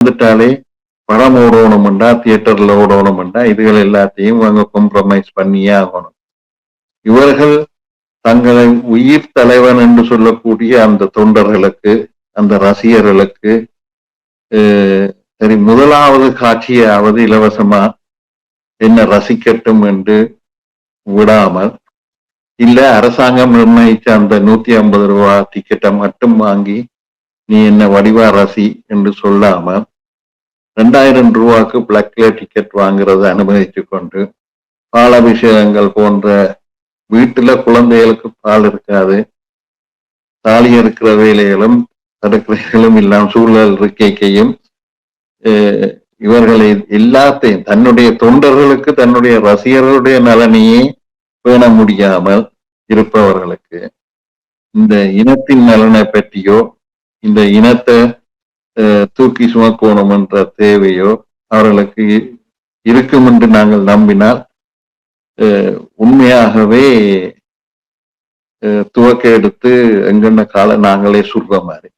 வந்துட்டாலே படம் ஓடணும்டா தியேட்டர்ல ஓடணும்டா இதுகள் எல்லாத்தையும் அவங்க காம்ப்ரமைஸ் பண்ணியே ஆகணும். இவர்கள் தங்களை உயிர் தலைவன் என்று சொல்லக்கூடிய அந்த தொண்டர்களுக்கு அந்த ரசிகர்களுக்கு சரி முதலாவது காட்சியாவது இலவசமா என்ன ரசிக்கட்டும் என்று விடாமல் இல்ல அரசாங்கம் நிர்ணயிச்ச அந்த நூத்தி ஐம்பது ரூபா டிக்கெட்டை மட்டும் வாங்கி நீ என்ன வடிவா ரசி என்று சொல்லாமல் ரெண்டாயிரம் ரூபாய்க்கு பிளக்ல டிக்கெட் வாங்குறதை அனுமதித்து கொண்டு பாலாபிஷேகங்கள் போன்ற வீட்டுல குழந்தைகளுக்கு பால் இருக்காது. தாலி இருக்கிற வேலைகளும் தடுக்கிறவைகளும் இல்லாம சூழல் இருக்கைக்கையும் இவர்களை எல்லாத்தையும் தன்னுடைய தொண்டர்களுக்கு தன்னுடைய ரசிகர்களுடைய நலனையே பேண முடியாமல் இருப்பவர்களுக்கு இந்த இனத்தின் நலனை பற்றியோ இந்த இனத்தை தூக்கி சுமக்கணும் என்ற தேவையோ அவர்களுக்கு இருக்கும் என்று நாங்கள் நம்பினால் அஹ், உண்மையாகவே அஹ், துவக்க எடுத்து எங்கென்ன கால நாங்களே சொல்ற மாதிரி.